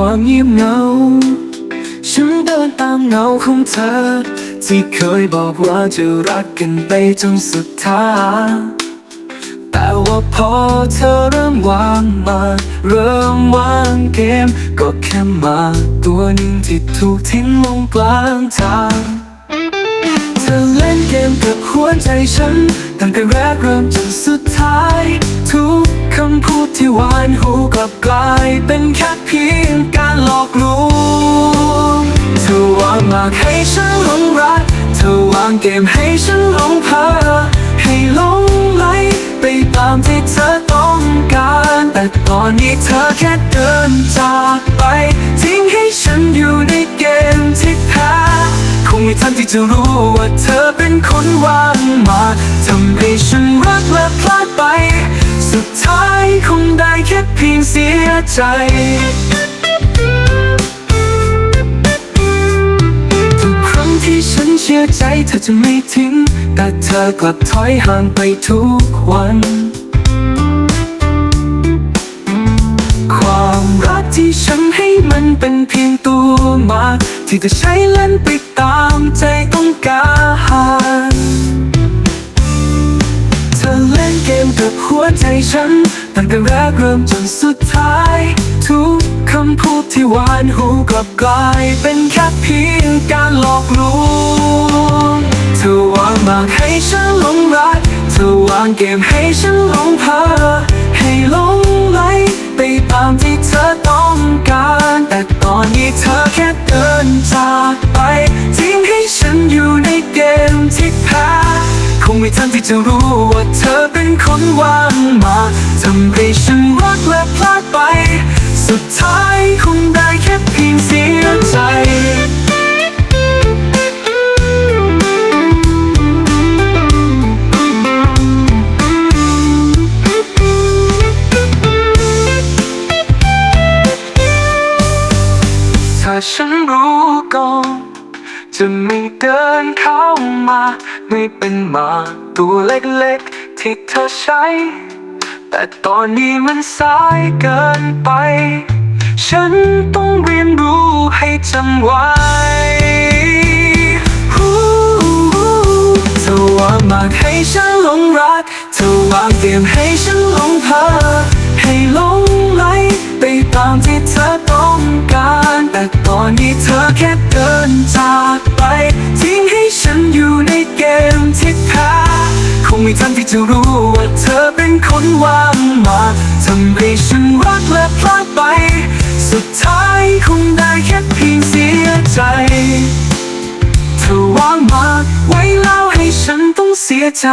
ความเงียบเหงา ฉันเดินตามเงาของเธอ ที่เคยบอกว่าจะรักกันไปจนสุดท้างแต่ว่าพอเธอเริ่มวางมา เริ่มวางเกม ก็แค่มาตัวหนึ่งที่ถูกทิ้งลงกลางทางเธอเล่นเกมกับหัวใจฉัน ตั้งแต่แรกเริ่มจนสุดท้ายทุก ที่หวานหูกลับกลายเป็นแค่เพียงการหลอกลวงเธอวางหมากให้ฉันหลงรัก เธอวางเกมให้ฉันหลงเพลอให้หลงไหลไปตามที่เธอต้องการ แต่ตอนนี้เธอแค่เดินจากไป ทิ้งให้ฉันอยู่ในเกมที่แพ้คงไม่ทันที่จะรู้ว่าเธอเป็นคนวางมาทำให้ฉันรักและพลาดไป สุดท้าย เพียงเสียใจทุกครั้งที่ฉันเชื่อใจเธอจะไม่ทิ้ง แต่เธอกลับถอยห่างไปทุกวัน ความรักที่ฉันให้มันเป็นเพียงตัวมา ที่จะใช้เล่นไปตามใจต้องการ หัวใจฉัน ตั้งแต่แรกเริ่มจนสุดท้าย ทุกคำพูดที่หวานหูกลับกลาย เป็นแค่เพียงการหลอกลวงเธอวางหมากให้ฉันหลงรักเธอวางเกมให้ฉันหลงเพอให้หลงไหลไปตามที่เธอต้องการ แต่ตอนนี้เธอแค่เดินจากไปทิ้งให้ฉันอยู่ในเกมที่แพ้คงไม่ทันที่จะรู้ว่าเธ คนวางมาทำให้ฉันรักและพลาดไป สุดท้ายคงได้แค่เพียงเสียใจถ้าฉันรู้ก่อนจะไม่เดินเข้ามา ไม่เป็นมาตัวเล็กๆ ที่เธอใช้ แต่ตอนนี้มันสายเกินไป ฉันต้องเรียนรู้ให้จำไว้เธอวางมากให้ฉันหลงรัก เธอวางเตรียมให้ฉันหลงเพอให้หลงไหลไปตามที่เธอต้องการ แต่ตอนนี้เธอแค่เดินจาก จะรู้ว่าเธอเป็นคนวางมาทำให้ฉันรักและพลาดไป สุดท้ายคงได้แค่เพียงเสียใจ เธอวางมากไว้แล้วให้ฉันต้องเสียใจ